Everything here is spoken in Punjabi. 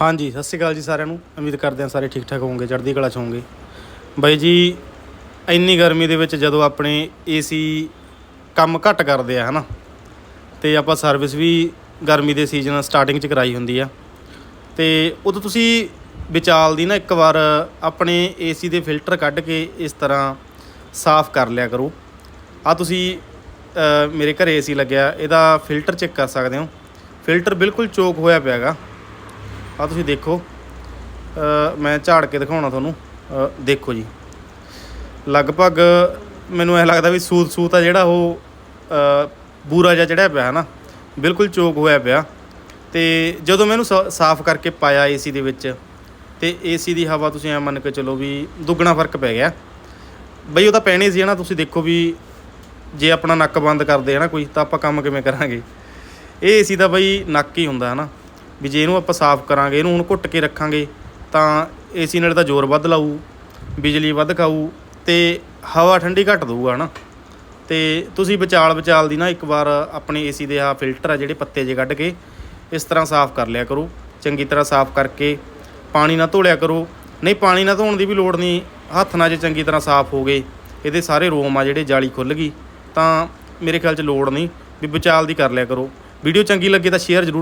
ਹਾਂਜੀ ਸਤਿ ਸ਼੍ਰੀ ਅਕਾਲ ਜੀ ਸਾਰਿਆਂ ਨੂੰ। ਉਮੀਦ ਕਰਦੇ ਹਾਂ ਸਾਰੇ ਠੀਕ ਠਾਕ ਹੋਵੋਗੇ ਚੜ੍ਹਦੀ ਕਲਾ 'ਚ ਹੋਵੋਗੇ। ਬਾਈ ਜੀ ਇੰਨੀ ਗਰਮੀ ਦੇ ਵਿੱਚ ਜਦੋਂ ਆਪਣੇ ਏਸੀ ਕੰਮ ਘੱਟ ਕਰਦੇ ਆ ਹਨਾ? ਤੇ ਆਪਾਂ ਸਰਵਿਸ ਵੀ ਗਰਮੀ ਦੇ ਸੀਜ਼ਨ ਸਟਾਰਟਿੰਗ 'ਚ ਕਰਾਈ ਹੁੰਦੀ ਆ। ਤੇ ਉਦੋਂ ਤੁਸੀਂ ਵਿਚਾਲ ਦੀ ਨਾ ਇੱਕ ਵਾਰ ਆਪਣੇ ਏਸੀ ਦੇ ਫਿਲਟਰ ਕੱਢ ਕੇ ਇਸ ਤਰ੍ਹਾਂ ਸਾਫ਼ ਕਰ ਲਿਆ ਕਰੋ। ਆ ਤੁਸੀਂ ਅ, ਮੇਰੇ ਘਰੇ ਏਸੀ ਲੱਗਿਆ ਇਹਦਾ ਫਿਲਟਰ ਚੈੱਕ ਕਰ ਸਕਦੇ ਹੋ। ਫਿਲਟਰ ਬਿਲਕੁਲ ਚੋਕ ਹੋਇਆ ਪਿਆ ਹੈਗਾ। ਆ ਤੁਸੀਂ ਦੇਖੋ। ਮੈਂ ਝਾੜ ਕੇ ਦਿਖਾਉਣਾ ਤੁਹਾਨੂੰ। ਦੇਖੋ ਜੀ। ਲਗਭਗ ਮੈਨੂੰ ਇਹ ਲੱਗਦਾ ਵੀ ਸੂਤ ਸੂਤ ਆ ਜਿਹੜਾ ਉਹ ਅ, ਬੂਰਾ ਜਿਹਾ ਚੜਿਆ ਪਿਆ ਹੈ ਨਾ ਬਿਲਕੁਲ ਚੋਕ ਹੋਇਆ ਪਿਆ। ਤੇ ਜਦੋਂ ਮੈਂ ਇਹਨੂੰ ਸਾਫ਼ ਕਰਕੇ ਪਾਇਆ ਏਸੀ ਦੇ ਵਿੱਚ ਤੇ ਏਸੀ ਦੀ ਹਵਾ ਤੁਸੀਂ ਐ ਮੰਨ ਕੇ ਚਲੋ ਵੀ ਦੁੱਗਣਾ ਫ਼ਰਕ ਪੈ ਗਿਆ। ਬਈ ਉਹ ਤਾਂ ਪੈਣੀ ਸੀ ਨਾ ਤੁਸੀਂ ਦੇਖੋ ਵੀ ਜੇ ਆਪਣਾ ਨੱਕ ਬੰਦ ਕਰਦੇ ਆ ਨਾ ਕੋਈ ਤਾਂ ਆਪਾਂ ਕੰਮ ਕਿਵੇਂ ਕਰਾਂਗੇ? ਇਹ ਏਸੀ ਦਾ ਬਈ ਨੱਕ ਹੀ ਹੁੰਦਾ ਹੈ ਨਾ ਵੀ ਜੇ ਇਹਨੂੰ ਆਪਾਂ ਸਾਫ਼ ਕਰਾਂਗੇ, ਇਹਨੂੰ ਹੁਣ ਘੁੱਟ ਕੇ ਰੱਖਾਂਗੇ, ਤਾਂ ਏਸੀ ਨਾਲ ਤਾਂ ਜ਼ੋਰ ਵੱਧ ਲਾਊ, ਬਿਜਲੀ ਵੱਧ ਖਾਊ ਤੇ ਹਵਾ ਠੰਡੀ ਘੱਟ ਦਊਗਾ ਹਨਾ। ਤੇ ਤੁਸੀਂ ਵਿਚਾਲ ਵਿਚਾਲ ਦੀ ਨਾ ਇੱਕ ਵਾਰ ਆਪਣੇ ਏਸੀ ਦੇ ਆ ਫਿਲਟਰ ਆ ਜਿਹੜੇ ਪੱਤੇ ਜੇ ਕੱਢ ਕੇ ਇਸ ਤਰ੍ਹਾਂ ਸਾਫ਼ ਕਰ ਲਿਆ ਕਰੋ, ਚੰਗੀ ਤਰ੍ਹਾਂ ਸਾਫ਼ ਕਰਕੇ ਪਾਣੀ ਨਾਲ ਧੋ ਲਿਆ ਕਰੋ। ਨਹੀਂ, ਪਾਣੀ ਨਾਲ ਧੋਣ ਦੀ ਵੀ ਲੋੜ ਨਹੀਂ, ਹੱਥ ਨਾਲ ਜੇ ਚੰਗੀ ਤਰ੍ਹਾਂ ਸਾਫ਼ ਹੋ ਗਏ, ਇਹਦੇ ਸਾਰੇ ਰੋਮ ਆ ਜਿਹੜੇ ਜਾਲੀ ਖੁੱਲ ਗਈ, ਤਾਂ ਮੇਰੇ ਖਿਆਲ 'ਚ ਲੋੜ ਨਹੀਂ ਵੀ ਵਿਚਾਲ ਦੀ ਕਰ ਲਿਆ ਕਰੋ। ਵੀਡੀਓ ਚੰਗੀ ਲੱਗੇ ਤਾਂ ਸ਼ੇਅਰ ਜ਼ਰੂਰ